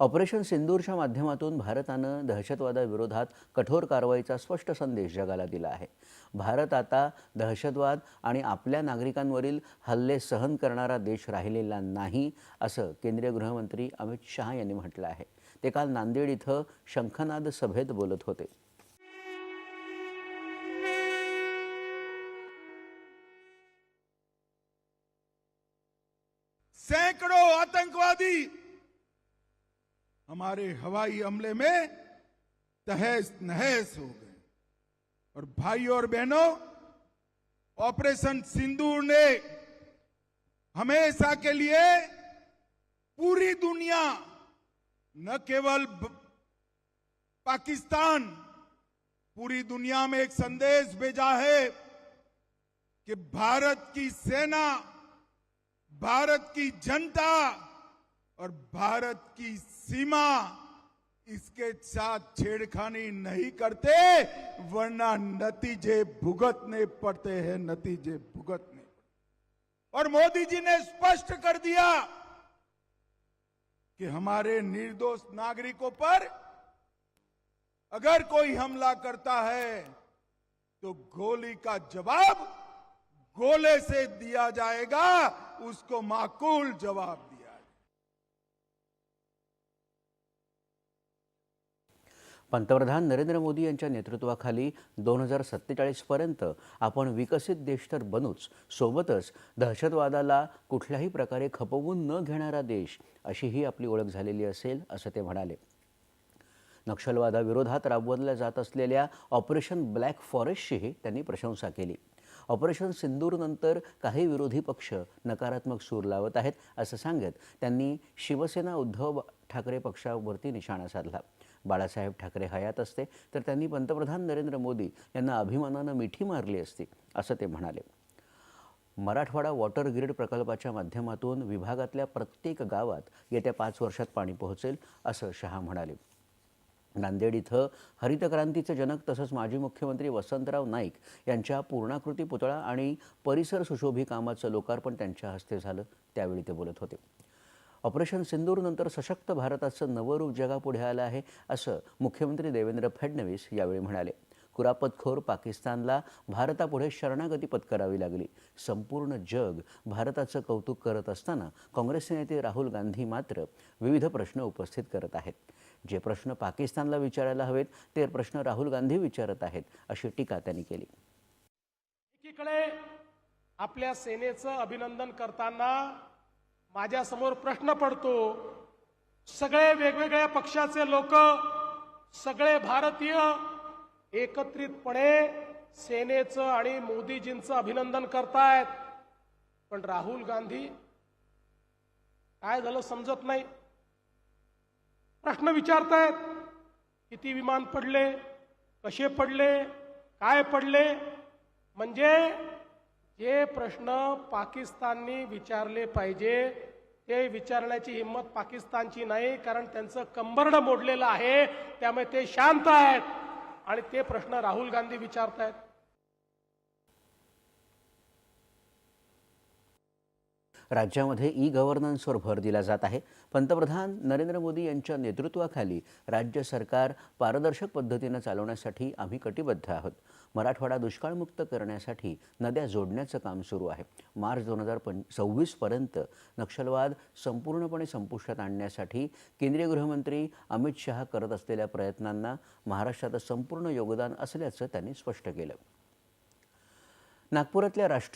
Operation सिंदूरच्या माध्यमातून भारतानं दहशतवादाविरोधात कठोर कारवाईचा स्पष्ट संदेश जगाला दिला आहे. भारत आता दहशतवाद आणि आपल्या नागरिकांवरील हल्ले सहन करणारा देश राहिलेला नाही असं केंद्रीय गृहमंत्री अमित शहा यांनी म्हटलं आहे. ते काल नांदेड इथं शंखनाद सभेत बोलत होते. सैकड़ों आतंकवादी हमारे हवाई हमले में तहस नहस हो गए। और भाई और बहनों, ऑपरेशन सिंदूर ने हमेशा के लिए पूरी दुनिया, न केवल पाकिस्तान, पूरी दुनिया में एक संदेश भेजा है कि भारत की सेना, भारत की जनता और भारत की सीमा इसके साथ छेड़खानी नहीं करते, वरना नतीजे भुगतने पड़ते हैं, नतीजे भुगतने और मोदी जी ने स्पष्ट कर दिया कि हमारे निर्दोष नागरिकों पर अगर कोई हमला करता है तो गोली का जवाब गोले से दिया जाएगा, उसको माकूल जवाब दिया पंतप्रधान नरेंद्र मोदी यांच्या नेतृत्वाखाली दोन हजार सत्तेचाळीसपर्यंत आपण विकसित देश तर बनूच सोबतच दहशतवादाला कुठल्याही प्रकारे खपवून न घेणारा देश अशी ही आपली ओळख झालेली असेल असं ते म्हणाले. नक्षलवादाविरोधात राबवल्या जात असलेल्या ऑपरेशन ब्लॅक फॉरेस्टचीही त्यांनी प्रशंसा केली. ऑपरेशन सिंदूरनंतर काही विरोधी पक्ष नकारात्मक सूर लावत आहेत असं सांगत त्यांनी शिवसेना उद्धव ठाकरे पक्षावरती निशाणा साधला. बाळासाहेब ठाकरे हयात असते तर त्यांनी पंतप्रधान नरेंद्र मोदी यांना अभिमानानं मिठी मारली असती असं ते म्हणाले. मराठवाडा वॉटर ग्रीड प्रकल्पाच्या माध्यमातून विभागातल्या प्रत्येक गावात येत्या पाच वर्षात पाणी पोहोचेल असं शहा म्हणाले. नांदेड इथं हरितक्रांतीचे जनक तसंच माजी मुख्यमंत्री वसंतराव नाईक यांच्या पूर्णाकृती पुतळा आणि परिसर सुशोभी कामाचं लोकार्पण त्यांच्या हस्ते झालं त्यावेळी ते बोलत होते. ऑपरेशन सिंदूरनंतर सशक्त भारताचं नवं रूप जगापुढे आलं आहे असं मुख्यमंत्री देवेंद्र फडणवीस यावेळी म्हणाले. कुरापतखोर पाकिस्तानला भारतापुढे शरणागती पत्करावी लागली. संपूर्ण जग भारताचं कौतुक करत असताना काँग्रेसचे नेते राहुल गांधी मात्र विविध प्रश्न उपस्थित करत आहेत. जे प्रश्न पाकिस्तानला विचारायला हवेत ते प्रश्न राहुल गांधी विचारत आहेत अशी टीका त्यांनी केली. एकीकडे आपल्या सेनेचं अभिनंदन करताना माझ्यासमोर प्रश्न पडतो सगळे वेगवेगळ्या पक्षाचे लोक सगळे भारतीय एकत्रितपणे सेनेचं आणि मोदीजींचं अभिनंदन करतायत. पण राहुल गांधी काय झालं समजत नाही. प्रश्न विचारतायत किती विमान पडले कसे पडले काय पडले म्हणजे जे प्रश्न पाकिस्ताननी विचारले पाहिजे ते विचारण्याची हिंमत पाकिस्तानची नाही कारण त्यांचं कंबरडं मोडलेलं आहे. त्यामुळे ते शांत आहेत. आणि ते प्रश्न राहुल गांधी विचारतायत. राज्यामध्ये ई गव्हर्नन्सवर भर दिला जात आहे. पंतप्रधान नरेंद्र मोदी यांच्या नेतृत्वाखाली राज्य सरकार पारदर्शक पद्धतीनं चालवण्यासाठी आम्ही कटिबद्ध आहोत. मराठवाडा दुष्काळमुक्त करण्यासाठी नद्या जोडण्याचं काम सुरू आहे. मार्च दोन हजार पं सव्वीसपर्यंत नक्षलवाद संपूर्णपणे संपुष्टात आणण्यासाठी केंद्रीय गृहमंत्री अमित शहा करत असलेल्या प्रयत्नांना महाराष्ट्राचं संपूर्ण योगदान असल्याचं त्यांनी स्पष्ट केलं. नागपुरातल्या राष्ट्रीय